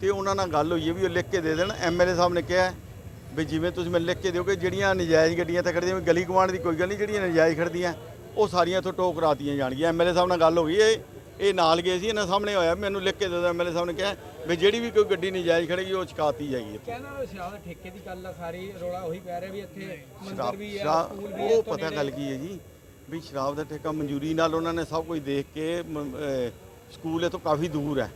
ਤੇ ਉਹਨਾਂ ਨਾਲ ਗੱਲ ਹੋਈ ਹੈ ਵੀ ਉਹ ਲਿਖ ਕੇ ਦੇ ਦੇਣ। ਐਮਐਲਏ ਸਾਹਿਬ ਨੇ ਕਿਹਾ ਵੀ ਜਿਵੇਂ ਤੁਸੀਂ ਮੈਨੂੰ ਲਿਖ ਕੇ ਦਿਓਗੇ ਜਿਹੜੀਆਂ ਨਜਾਇਜ਼ ਗੱਡੀਆਂ ਤੇ ਖੜਦੀਆਂ ਗਲੀ ਗਵਾਂਢ ਦੀ ਕੋਈ ਗੱਲ ਨਹੀਂ ਜਿਹੜੀਆਂ ਨਜਾਇਜ਼ ਖੜਦੀਆਂ ਉਹ ਸਾਰੀਆਂ ਇੱਥੋਂ ਟੋਕ ਕਰਾਤੀਆਂ ਜਾਣਗੀਆਂ। ਐਮਐਲਏ ਸਾਹਿਬ ਨਾਲ ਗੱਲ ਹੋ ਗਈ ਇਹ ਇਹ ਨਾਲ ਗਏ ਸੀ ਇਹਨਾਂ ਸਾਹਮਣੇ ਹੋਇਆ ਮੈਨੂੰ ਲਿਖ ਕੇ ਦੇ ਦਿਓ। ਐਮਐਲਏ ਸਾਹਿਬ ਨੇ ਕਿਹਾ ਵੀ ਜਿਹੜੀ ਵੀ ਕੋਈ ਗੱਡੀ ਨਜਾਇਜ਼ ਖੜੇਗੀ ਉਹ ਚਕਾਤੀ ਜਾਏਗੀ ਕਹਿੰਦਾ ਉਹ ਸ਼ਰਾਬ ਦੇ ਠੇਕੇ ਦੀ ਗੱਲ ਆ ਸਾਰੀ ਰੋਲਾ ਉਹੀ ਪੈ ਰਿਹਾ ਵੀ ਇੱਥੇ ਮੰਦਿਰ ਵੀ ਆ ਸਕੂਲ ਵੀ ਆ ਉਹ ਪਤਾ। ਗੱਲ ਕੀ ਹੈ ਜੀ ਵੀ ਸ਼ਰਾਬ ਦਾ ਠੇਕਾ ਮਨਜ਼ੂਰੀ ਨਾਲ ਉਹਨਾਂ ਨੇ ਸਭ ਕੁਝ ਦੇਖ ਕੇ ਸਕੂਲ ਇਹ ਤੋਂ ਕਾਫੀ ਦੂਰ ਹੈ।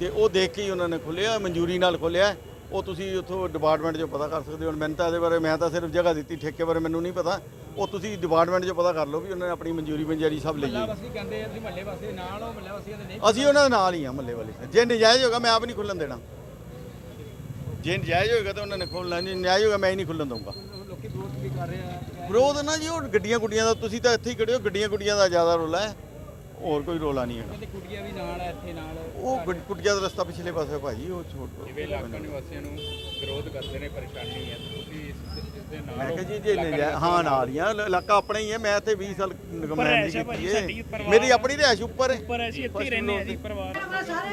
ਤੇ ਉਹ ਦੇਖ ਕੇ ਹੀ ਉਹਨਾਂ ਨੇ ਖੋਲਿਆ ਮਨਜ਼ੂਰੀ ਨਾਲ ਖੋਲਿਆ ਉਹ ਤੁਸੀਂ ਉੱਥੋਂ ਡਿਪਾਰਟਮੈਂਟ 'ਚੋਂ ਪਤਾ ਕਰ ਸਕਦੇ ਹੋ। ਮੈਨੂੰ ਤਾਂ ਇਹਦੇ ਬਾਰੇ ਮੈਂ ਤਾਂ ਸਿਰਫ ਜਗ੍ਹਾ ਦਿੱਤੀ ਠੇਕੇ ਬਾਰੇ ਮੈਨੂੰ ਨਹੀਂ ਪਤਾ। ਉਹ ਤੁਸੀਂ ਡਿਪਾਰਟਮੈਂਟ 'ਚੋਂ ਪਤਾ ਕਰ ਲਓ ਵੀ ਉਹਨਾਂ ਨੇ ਆਪਣੀ ਮਨਜ਼ੂਰੀ ਮੰਜਾਰੀ ਸਭ ਲਈ ਮਹੱਲਾ ਹੈ ਕਹਿੰਦੇ ਅਸੀਂ ਮਹੱਲੇ ਵਾਸੀ ਦੇ ਨਾਲ ਉਹ ਮਹੱਲੇ ਵਾਸੀਆਂ ਦੇ ਨਹੀਂ ਅਸੀਂ ਉਹਨਾਂ ਦੇ ਨਾਲ ਹੀ ਆ ਮੱਲੇ ਵਾਲੇ। ਜੇ ਨਜਾਇਜ਼ ਹੋਗਾ ਮੈਂ ਆਪ ਨਹੀਂ ਖੁੱਲਣ ਦੇਣਾ। ਜੇ ਨਜਾਇਜ਼ ਹੋਏਗਾ ਤਾਂ ਉਹਨਾਂ ਨੇ ਖੋਲਣਾ ਨਹੀਂ ਨਜਾਇਜ਼ ਹੋਗਾ ਮੈਂ ਹੀ ਨਹੀਂ ਖੁੱਲਣ ਦਊਂਗਾ। ਲੋਕੀ ਵਿਰੋਧ ਵੀ ਕਰ ਰਹੇ ਆ। ਵਿਰੋਧ ਨਾ ਜੀ ਉਹ ਗੱਡੀਆਂ ਗੁੱਡੀਆਂ ਦਾ ਤੁਸੀਂ ਤਾਂ ਇੱਥੇ ਹੀ ਖੜੇ ਹੋ ਗੱਡੀਆਂ ਗੁੱਡੀਆਂ ਦਾ ਜ਼ਿਆਦਾ ਰੋਲਾ ਹੈ। ਹੋਰ ਕੋਈ ਰੋਲਾ ਨਹੀਂ ਹੈਗਾ। ਕਹਿੰਦੇ ਕੁੜੀਆਂ ਵੀ ਨਾਲ ਆ ਇੱਥੇ ਨਾਲ। ਉਹ ਗੁੱਡੀਆਂ ਦਾ ਰਸਤਾ ਪਿਛਲੇ ਪਾਸੇ ਭਾਜੀ ਉਹ ਛੋਟ ਜਿਵੇਂ ਇਲਾਕਾ ਨਿਵਾਸੀਆਂ ਨੂੰ ਵਿਰੋਧ ਕਰਦੇ ਨੇ ਪਰੇਸ਼ਾਨੀ ਹੈ ਤੇ ਤੁਸੀਂ ਇਸ ਇਸ ਦੇ ਨਾਲ ਮੈਂ ਹੋ। ਕਿਹਾ ਜੀ ਜੇ ਇਲਾਕਾ ਨਜਾਇਜ਼- ਹਾਂ ਨਾਲ ਹੀ ਆ ਲ- ਇਲਾਕਾ ਆਪਣਾ ਹੀ ਹੈ ਮੈਂ ਇੱਥੇ 20 ਸਾਲ ਨਗਮੈਨ ਕੀਤੀ ਹੈ। ਮੇਰੀ ਆਪਣੀ ਰਿਹਾਇਸ਼ ਉੱਪਰ ਹੈ। ਉੱਪਰ ਅਸੀਂ ਇੱਥੇ ਹੀ ਰਹਿੰਦੇ ਆ ਜੀ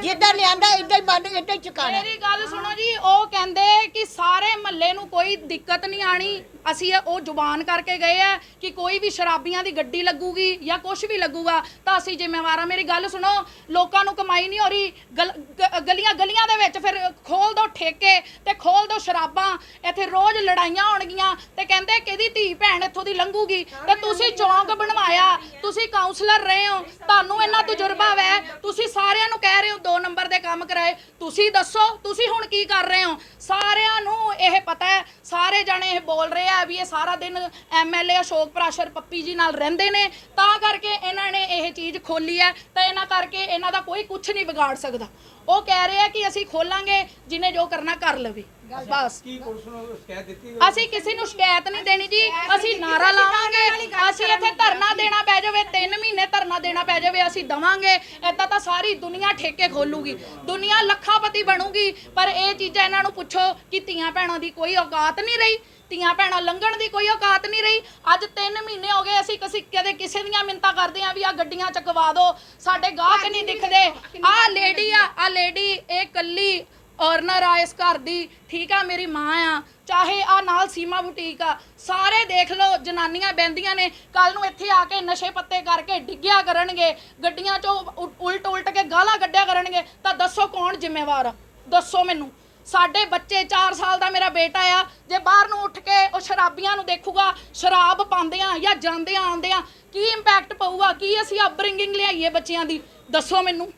ਜਿੱਦਾਂ ਲਿਆਂਦਾ ਇਦਾਂ ਹੀ ਬੰਦ ਇਦਾਂ ਹੀ ਚੁਕਾਣਾ। ਮੇਰੀ ਗੱਲ ਸੁਣੋ ਜੀ ਉਹ ਕਹਿੰਦੇ ਕਿ ਸਾਰੇ ਮਹੱਲੇ ਨੂੰ ਕੋਈ ਦਿੱਕਤ ਨਹੀਂ ਆਣੀ ਅਸੀਂ ਉਹ ਜ਼ੁਬਾਨ ਕਰਕੇ ਗਏ ਆ ਕਿ ਕੋਈ ਵੀ ਸ਼ਰਾਬੀਆਂ ਦੀ ਗੱਡੀ ਲੱਗੂਗੀ ਜਾਂ ਕੁਝ ਵੀ ਲੱਗੂਗਾ, ਤਾਂ ਅਸੀਂ ਜ਼ਿੰਮੇਵਾਰ ਆ। ਮੇਰੀ ਗੱਲ ਸੁਣੋ, ਲੋਕਾਂ ਨੂੰ ਕਮਾਈ ਨਹੀਂ ਹੋ ਰਹੀ। ਗਲ- ਗਲੀਆਂ ਗਲੀਆਂ ਦੇ ਵਿੱਚ ਫਿਰ ਖੋਲ ਦੋ ਠੇਕੇ ਤੇ ਖੋਲ ਦੋ ਸ਼ਰਾਬਾਂ। ਇੱਥੇ ਰੋਜ਼ ਲੜਾਈਆਂ ਹੋਣਗੀਆਂ ਤੇ ਕਹਿੰਦੇ ਕਿਹਦੀ ਧੀ ਭੈਣ ਇੱਥੋਂ ਦੀ ਲੰਘੂਗੀ? ਤੇ ਤੁਸੀਂ ਚੌਂਕ ਬਣਵਾਇਆ, ਤੁਸੀਂ ਕਾਉਂਸਲਰ ਰਹੇ ਹੋ। ਤੁਹਾਨੂੰ ਇੰਨਾ ਤਜਰਬਾ ਵੈ। ਤੁਸੀਂ ਸਾਰਿਆਂ ਨੂੰ ਕਹਿ ਰਹੇ ਹੋ ਦੋ ਨੰਬਰ ਦੇ ਕੰਮ ਕਰਾਏ। ਤੁਸੀਂ ਦੱਸੋ ਤੁਸੀਂ ਹੁਣ ਕੀ ਕਰ ਰਹੇ ਹੋ? ਸਾਰਿਆਂ ਨੂੰ ਇਹ ਪਤਾ ਹੈ ਸਾਰੇ ਜਣੇ ਇਹ ਬੋਲ ਰਹੇ ਆ ਵੀ ਇਹ ਸਾਰਾ ਦਿਨ ਐਮਐਲਏ ਅਸ਼ੋਕ ਪ੍ਰਾਸ਼ਰ ਪੱਪੀ ਜੀ ਨਾਲ ਰਹਿੰਦੇ ਨੇ। ਤਾਂ ਕਰਕੇ ਇਹਨਾਂ ਨੇ ਇਹ ਚੀਜ਼ ਖੋਲੀ ਹੈ ਤਾਂ ਇਹਨਾਂ ਕਰਕੇ ਇਹਨਾਂ ਦਾ ਕੋਈ ਕੁਝ ਨਹੀਂ ਵਿਗਾੜ ਸਕਦਾ। ਉਹ ਕਹਿ ਰਹੇ ਆ ਕਿ ਅਸੀਂ ਖੋਲਾਂਗੇ ਜਿਹਨੇ ਜੋ ਕਰਨਾ ਕਰ ਲਵੇ। ਬਸ। ਕੀ ਪੁਲਿਸ ਨੂੰ ਸ਼ਿਕਾਇਤ ਦਿੱਤੀ ਅਸੀਂ ਕਿਸੇ ਨੂੰ ਸ਼ਿਕਾਇਤ ਨਹੀਂ ਦੇਣੀ ਜੀ। ਅਸੀਂ ਨਾਰਾ ਲਾਵਾਂਗੇ। ਅਸੀਂ ਇੱਥੇ ਧਰਨਾ ਦੇਣਾ ਪੈ ਜਾਵੇ 3 ਮਹੀਨੇ ਧਰਨਾ ਦੇਣਾ ਪੈ ਜਾਵੇ ਅਸੀਂ ਦਵਾਂਗੇ। ਏਦਾਂ ਤਾਂ ਸਾਰੀ ਦੁਨੀਆ ਠੇਕੇ ਖੋਲੂਗੀ। ਦੁਨੀਆ ਲੱਖਾਪਤੀ ਬਣੂਗੀ ਪਰ ਇਹ ਚੀਜ਼ਾਂ ਇਹਨਾਂ ਨੂੰ ਪੁੱਛੋ ਕਿ ਧੀਆਂ ਭੈਣਾਂ ਦੀ ਕੋਈ ਔਕਾਤ ਨਹੀਂ ਰਹੀ ਧੀਆਂ ਭੈਣਾਂ ਲੰਘਣ ਦੀ ਕੋਈ ਔਕਾਤ ਨਹੀਂ ਰਹੀ। ਅੱਜ 3 ਮਹੀਨੇ ਹੋ ਗਏ ਅਸੀਂ ਕਿਸੇ ਕਦੇ ਕਿਸੇ ਦੀਆਂ ਮਿੰਤਾ ਕਰਦੇ ਆਂ ਵੀ ਆ ਗੱਡੀਆਂ ਚਕਵਾ ਦਿਓ ਸਾਡੇ ਗਾਹਕ ਨਹੀਂ ਦਿਖਦੇ। ਆ ਲੇਡੀ ਆ ਆ ਲੇਡੀ ਇਹ ਕੱਲੀ ਔਰਨਰ ਆ ਇਸ ਘਰ ਦੀ ਠੀਕ ਆ, ਮੇਰੀ ਮਾਂ ਆ। ਚਾਹੇ ਆ ਨਾਲ ਸੀਮਾ ਬੁਟੀਕ ਆ, ਸਾਰੇ ਦੇਖ ਲਓ, ਜਨਾਨੀਆਂ ਬੈੰਦੀਆਂ ਨੇ। ਕੱਲ ਨੂੰ ਇੱਥੇ ਆ ਕੇ ਨਸ਼ੇ ਪੱਤੇ ਕਰਕੇ ਡਿੱਗਿਆ ਕਰਨਗੇ। ਗੱਡੀਆਂ ਚੋਂ ਉ- ਉਲਟ ਉਲਟ ਕੇ ਗਾਲਾਂ ਕੱਢਿਆ ਕਰਨਗੇ। ਤਾਂ ਦੱਸੋ ਕੌਣ ਜ਼ਿੰਮੇਵਾਰ ਆ? ਦੱਸੋ ਮੈਨੂੰ। ਸਾਡੇ ਬੱਚੇ 4 ਸਾਲ ਦਾ ਮੇਰਾ ਬੇਟਾ ਆ। ਜੇ ਬਾਹਰ ਨੂੰ ਉੱਠ ਕੇ ਉਹ ਸ਼ਰਾਬੀਆਂ ਨੂੰ ਦੇਖੂਗਾ, ਸ਼ਰਾਬ ਪਾਉਂਦੇ ਆ ਜਾਂ ਜਾਂਦੇ ਆਉਂਦੇ ਕੀ ਇੰਪੈਕਟ ਪਊਗਾ? ਕੀ ਅਸੀਂ ਅਪਬ੍ਰਿੰਗਿੰਗ ਲਿਆਈਏ ਬੱਚਿਆਂ ਦੀ? ਦੱਸੋ ਮੈਨੂੰ।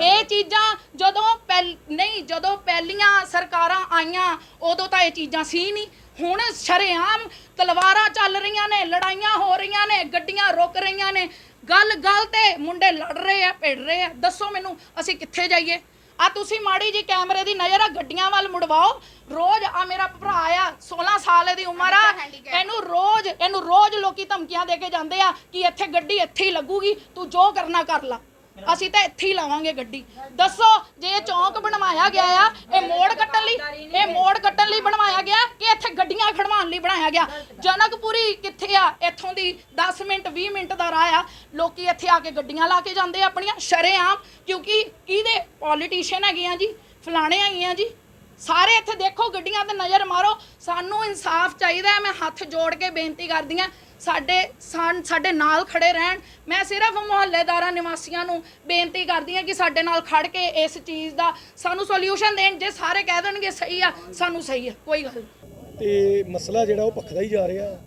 ਇਹ ਚੀਜ਼ਾਂ ਜਦੋਂ ਪਹਿਲ ਨਹੀਂ ਜਦੋਂ ਪਹਿਲੀਆਂ ਸਰਕਾਰਾਂ ਆਈਆਂ ਉਦੋਂ ਤਾਂ ਇਹ ਚੀਜ਼ਾਂ ਸੀ ਨਹੀਂ। ਹੁਣ ਸ਼ਰੇਆਮ ਤਲਵਾਰਾਂ ਚੱਲ ਰਹੀਆਂ ਨੇ ਲੜਾਈਆਂ ਹੋ ਰਹੀਆਂ ਨੇ ਗੱਡੀਆਂ ਰੁਕ ਰਹੀਆਂ ਨੇ। ਗੱਲ ਗੱਲ ਤੇ ਮੁੰਡੇ ਲੜ ਰਹੇ ਆ ਭਿੜ ਰਹੇ ਆ। ਦੱਸੋ ਮੈਨੂੰ ਅਸੀਂ ਕਿੱਥੇ ਜਾਈਏ? ਆ ਤੁਸੀਂ ਮਾੜੀ ਜੀ ਕੈਮਰੇ ਦੀ ਨਜ਼ਰ ਆ ਗੱਡੀਆਂ ਵੱਲ ਮੁੜਵਾਓ। ਰੋਜ਼ ਆ ਮੇਰਾ ਭਰਾ ਆ 16 ਸਾਲ ਦੀ ਉਮਰ ਆ। ਇਹਨੂੰ ਰੋਜ਼ ਇਹਨੂੰ ਰੋਜ਼ ਲੋਕੀ ਧਮਕੀਆਂ ਦੇ ਕੇ ਜਾਂਦੇ ਆ ਕਿ ਇੱਥੇ ਗੱਡੀ ਇੱਥੇ ਹੀ ਲੱਗੂਗੀ ਤੂੰ ਜੋ ਕਰਨਾ ਕਰ ਲਾ। ਅਸੀਂ ਤਾਂ ਇੱਥੇ ਹੀ ਲਾਵਾਂਗੇ ਗੱਡੀ। ਦੱਸੋ, ਜੇ ਇਹ ਚੌਂਕ ਬਣਵਾਇਆ ਗਿਆ ਆ, ਇਹ ਮੋੜ ਕੱਟਣ ਲਈ ਇਹ ਮੋੜ ਕੱਟਣ ਲਈ ਬਣਵਾਇਆ ਗਿਆ ਕਿ ਇੱਥੇ ਗੱਡੀਆਂ ਖੜਵਾਉਣ ਲਈ ਬਣਾਇਆ ਗਿਆ? ਜਨਕਪੁਰੀ ਕਿੱਥੇ ਆ? ਇੱਥੋਂ ਦੀ 10 ਮਿੰਟ 20 ਮਿੰਟ ਦਾ ਰਾਹ ਆ। ਲੋਕੀ ਇੱਥੇ ਆ ਕੇ ਗੱਡੀਆਂ ਲਾ ਕੇ ਜਾਂਦੇ ਆ ਆਪਣੀਆਂ। ਸ਼ਰੇਆਮ, ਕਿਉਂਕਿ ਕਿਹਦੇ ਪੋਲੀਟੀਸ਼ੀਅਨ ਹੈਗੇ ਆ ਜੀ? ਫਲਾਣੇ ਹੈਗੇ ਆ ਜੀ। ਸਾਰੇ ਇੱਥੇ ਦੇਖੋ, ਗੱਡੀਆਂ ਤੇ ਨਜ਼ਰ ਮਾਰੋ। ਸਾਨੂੰ ਇਨਸਾਫ ਚਾਹੀਦਾ ਮੈਂ ਹੱਥ ਜੋੜ ਕੇ ਬੇਨਤੀ ਕਰਦੀ ਹਾਂ। ਸਾਡੇ ਸਾਨ- ਸਾਡੇ ਨਾਲ ਖੜੇ ਰਹਿਣ। ਮੈਂ ਸਿਰਫ ਮੁਹੱਲੇਦਾਰਾਂ, ਨਿਵਾਸੀਆਂ ਨੂੰ ਬੇਨਤੀ ਕਰਦੀ ਹਾਂ ਕਿ ਸਾਡੇ ਨਾਲ ਖੜ ਕੇ ਇਸ ਚੀਜ਼ ਦਾ ਸਾਨੂੰ ਸੋਲੂਸ਼ਨ ਦੇਣ। ਜੇ ਸਾਰੇ ਕਹਿ ਦੇਣਗੇ ਸਹੀ ਆ, ਸਾਨੂੰ ਸਹੀ ਆ, ਕੋਈ ਗੱਲ ਨਹੀਂ। ਤੇ ਮਸਲਾ ਜਿਹੜਾ ਉਹ ਭਖਦਾ ਹੀ ਜਾ ਰਿਹਾ।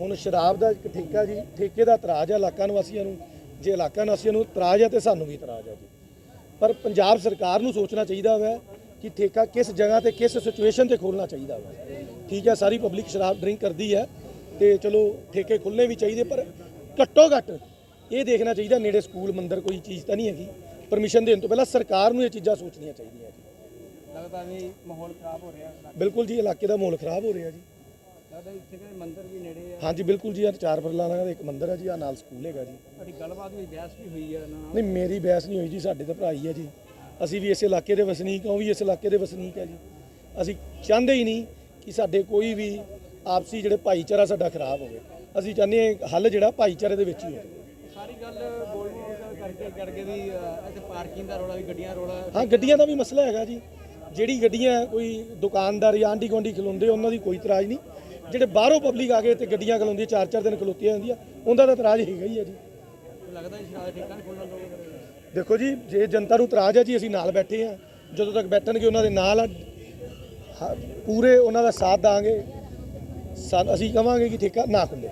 ਹੁਣ ਸ਼ਰਾਬ ਦਾ ਇੱਕ ਠੇਕਾ ਜੀ, ਠੇਕੇ ਦਾ ਇਤਰਾਜ਼ ਹੈ ਇਲਾਕਾ ਨਿਵਾਸੀਆਂ ਨੂੰ। ਜੇ ਇਲਾਕਾ ਨਿਵਾਸੀਆਂ ਨੂੰ ਇਤਰਾਜ਼ ਹੈ ਤੇ ਸਾਨੂੰ ਵੀ ਇਤਰਾਜ਼ ਹੈ ਜੀ। ਪਰ ਪੰਜਾਬ ਸਰਕਾਰ ਨੂੰ ਸੋਚਣਾ ਚਾਹੀਦਾ ਹੈ ਕਿ ਠੇਕਾ ਕਿਸ ਜਗ੍ਹਾ ਤੇ ਕਿਸ ਸਿਚੁਏਸ਼ਨ ਤੇ ਖੋਲਣਾ ਚਾਹੀਦਾ ਹੈ ਠੀਕ ਹੈ, ਸਾਰੀ ਪਬਲਿਕ ਸ਼ਰਾਬ ਡਰਿੰਕ ਕਰਦੀ ਹੈ। ਤੇ ਚਲੋ ਠੇਕੇ ਖੁੱਲਣੇ ਵੀ ਚਾਹੀਦੇ ਪਰ ਘੱਟੋ ਘੱਟ ਇਹ ਦੇਖਣਾ ਚਾਹੀਦਾ ਨੇੜੇ ਸਕੂਲ ਮੰਦਰ ਕੋਈ ਚੀਜ਼ ਤਾਂ ਨਹੀਂ ਹੈਗੀ। ਪਰਮਿਸ਼ਨ ਦੇਣ ਤੋਂ ਪਹਿਲਾਂ ਸਰਕਾਰ ਨੂੰ ਇਹ ਚੀਜ਼ਾਂ ਸੋਚਣੀਆਂ ਚਾਹੀਦੀਆਂ ਜੀ। ਲੱਗਦਾ ਵੀ ਮਾਹੌਲ ਖਰਾਬ ਹੋ ਰਿਹਾ ਬਿਲਕੁਲ ਜੀ ਇਲਾਕੇ ਦਾ ਮਾਹੌਲ ਖਰਾਬ ਹੋ ਰਿਹਾ ਜੀ। ਲੱਗਦਾ ਇੱਥੇ ਦੇ ਮੰਦਿਰ ਵੀ ਨੇੜੇ ਆ। ਹਾਂਜੀ ਬਿਲਕੁਲ ਜੀ ਆ ਚਾਰ ਫਰਲਾਣਾ ਦਾ ਇੱਕ ਮੰਦਿਰ ਹੈ ਜੀ ਆ ਨਾਲ ਸਕੂਲ ਹੈਗਾ ਜੀ। ਤੁਹਾਡੀ ਗੱਲਬਾਤ ਵੀ ਬਹਿਸ ਵੀ ਹੋਈ ਆ ਨਾਲ। ਨਹੀਂ ਮੇਰੀ ਬਹਿਸ ਨਹੀਂ ਹੋਈ ਜੀ ਸਾਡੇ ਤਾਂ ਭਰਾ ਹੀ ਹੈ ਜੀ। ਅਸੀਂ ਵੀ ਇਸ ਇਲਾਕੇ ਦੇ ਵਸਨੀਕ ਹਾਂ ਉਹ ਵੀ ਇਸ ਇਲਾਕੇ ਦੇ ਵਸਨੀਕ ਹੈ ਜੀ। ਅਸੀਂ ਚਾਹੁੰਦੇ ਹੀ ਨਹੀਂ ਕਿ ਸਾਡੇ ਕੋਈ ਵੀ ਆਪਸੀ ਜਿਹੜੇ ਭਾਈਚਾਰਾ ਸਾਡਾ ਖਰਾਬ ਹੋਵੇ। ਅਸੀਂ ਚਾਹੁੰਦੇ ਹਾਂ ਹੱਲ ਜਿਹੜਾ ਭਾਈਚਾਰੇ ਦੇ ਵਿੱਚ ਹੀ ਹੋਵੇ। ਸਾਰੀ ਗੱਲ ਗੋਲਮੋਲ ਕਰਕੇ ਕਰਕੇ ਅਹ, ਇੱਥੇ ਪਾਰਕਿੰਗ ਦਾ ਰੋਲਾ ਵੀ ਗੱਡੀਆਂ ਦਾ ਰੋਲਾ ਹਾਂ ਗੱਡੀਆਂ ਦਾ ਵੀ ਮਸਲਾ ਹੈਗਾ ਜੀ। ਜਿਹੜੀ ਗੱਡੀਆਂ ਕੋਈ ਦੁਕਾਨਦਾਰ ਜਾਂ ਆਂਢੀ ਗੁਆਂਢੀ ਖਲੋਂਦੇ ਉਹਨਾਂ ਦੀ ਕੋਈ ਇਤਰਾਜ਼ ਨਹੀਂ। ਜਿਹੜੇ ਬਾਹਰੋਂ ਪਬਲਿਕ ਆ ਕੇ ਤੇ ਗੱਡੀਆਂ ਖਲੋਂਦੀਆਂ ਚਾਰ ਚਾਰ ਦਿਨ ਖਲੋਤੀਆਂ ਹੁੰਦੀਆਂ ਉਹਦਾ ਤਾਂ ਇਤਰਾਜ਼ ਹੈਗਾ ਹੀ ਹੈ ਜੀ। ਲੱਗਦਾ ਦਾ ਠੇਕਾ ਨਹੀਂ ਖੋਲਣਾ ਦੇਖੋ ਜੀ ਜੇ ਜਨਤਾ ਨੂੰ ਇਤਰਾਜ਼ ਹੈ ਜੀ ਅਸੀਂ ਨਾਲ ਬੈਠੇ ਆ ਜਦੋਂ ਤੱਕ ਬੈਠਣਗੇ ਉਹਨਾਂ ਦੇ ਨਾਲ ਪੂਰੇ ਉਹਨਾਂ ਦਾ ਸਾਥ ਦਾਂਗੇ। ਸਾ- ਅਸੀਂ ਕਵਾਂਗੇ ਕਿ ਠੇਕਾ ਨਾ ਖੁੱਲੇ।